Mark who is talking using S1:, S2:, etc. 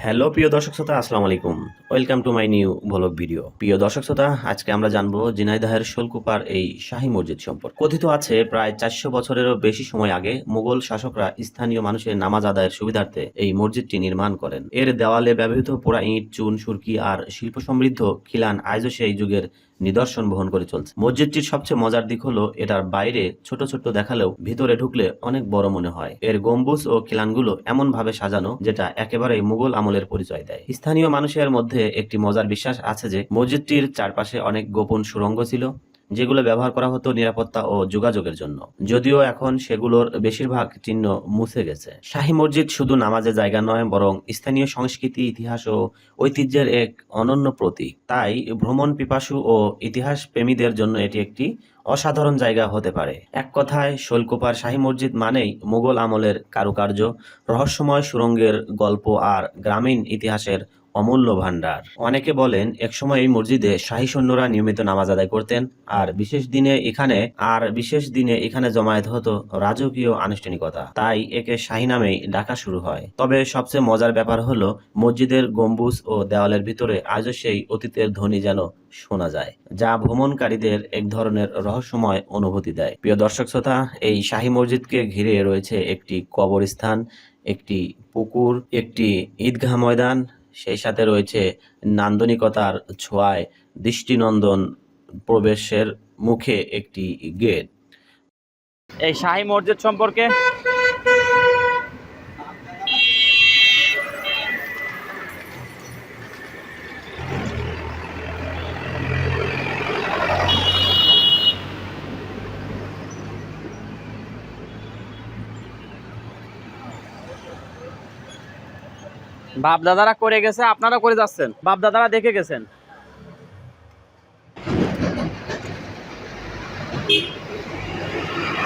S1: Hello প্রিয় দর্শক শ্রোতা, আসসালামু আলাইকুম। Welcome to my new vlog video প্রিয় দর্শক শ্রোতা, আজকে আমরা জানব জিনাইদাহের শোলকুপার এই শাহী মসজিদ সম্পর্কে। কথিত আছে, প্রায় চারশো বছরেরও বেশি সময় আগে মুঘল শাসকরা স্থানীয় মানুষের নামাজ আদায়ের সুবিধার্থে এই মসজিদটি নির্মাণ করেন। এর দেওয়ালে ব্যবহৃত পোড়া ইট, চুন, সুরকি আর শিল্প সমৃদ্ধ খিলান আজও সেই যুগের নিদর্শন বহন করে চলছে। মসজিদটির সবচেয়ে মজার দিক হলো, এটার বাইরে ছোট ছোট দেখালেও ভিতরে ঢুকলে অনেক বড় মনে হয়। এর গম্বুজ ও খিলানগুলো এমন ভাবে সাজানো, যেটা একেবারেই মুঘল আমলের পরিচয় দেয়। স্থানীয় মানুষের মধ্যে একটি মজার বিশ্বাস আছে যে, মসজিদটির চারপাশে অনেক গোপন সুরঙ্গ ছিল যেগুলো ব্যবহার করা হতো নিরাপত্তা ও যোগাযোগের জন্য। যদিও এখন সেগুলোর বেশিরভাগ চিহ্ন মুছে গেছে। শাহী মসজিদ শুধু নামাজের জায়গা নয়, বরং স্থানীয় সংস্কৃতি, ইতিহাস ও ঐতিহ্যের এক অনন্য প্রতীক। তাই ভ্রমণ পিপাসু ও ইতিহাস প্রেমীদের জন্য এটি একটি অসাধারণ জায়গা হতে পারে। এক কথায়, শৈলকুপার শাহী মসজিদ মানেই মুঘল আমলের কারুকার্য, রহস্যময় সুরঙ্গের গল্প আর গ্রামীণ ইতিহাসের অমূল্য ভান্ডার অনেকে বলেন, একসময় এই মসজিদে শাহী সৈন্যরা নিয়মিত নামাজ আদায় করতেন, আর বিশেষ দিনে এখানে, আর বিশেষ দিনে এখানে জমায়েত হতো রাজকীয় আনুষ্ঠানিকতা। তাই একে শাহী নামেই ডাকা শুরু হয়। তবে সবচেয়ে মজার ব্যাপার হলো, মসজিদের গম্বুজ ও দেওয়ালের ভিতরে আজও সেই অতীতের ধ্বনি যেন শোনা যায়, যা ভ্রমণকারীদের এক ধরনের রহস্যময় অনুভূতি দেয়। প্রিয় দর্শক শ্রোতা, এই শাহী মসজিদকে ঘিরে রয়েছে একটি কবরস্থান, একটি পুকুর, একটি ঈদগাহ ময়দান সেই সাথে রয়েছে নান্দনিকতার ছোঁয়ায় দৃষ্টিনন্দন প্রবেশের মুখে একটি গেট।
S2: এই শাহী মসজিদ সম্পর্কে বাপ দাদারা করে গেছে আপনারা করে যাচ্ছেন। বাপ দাদারা দেখে গেছেন।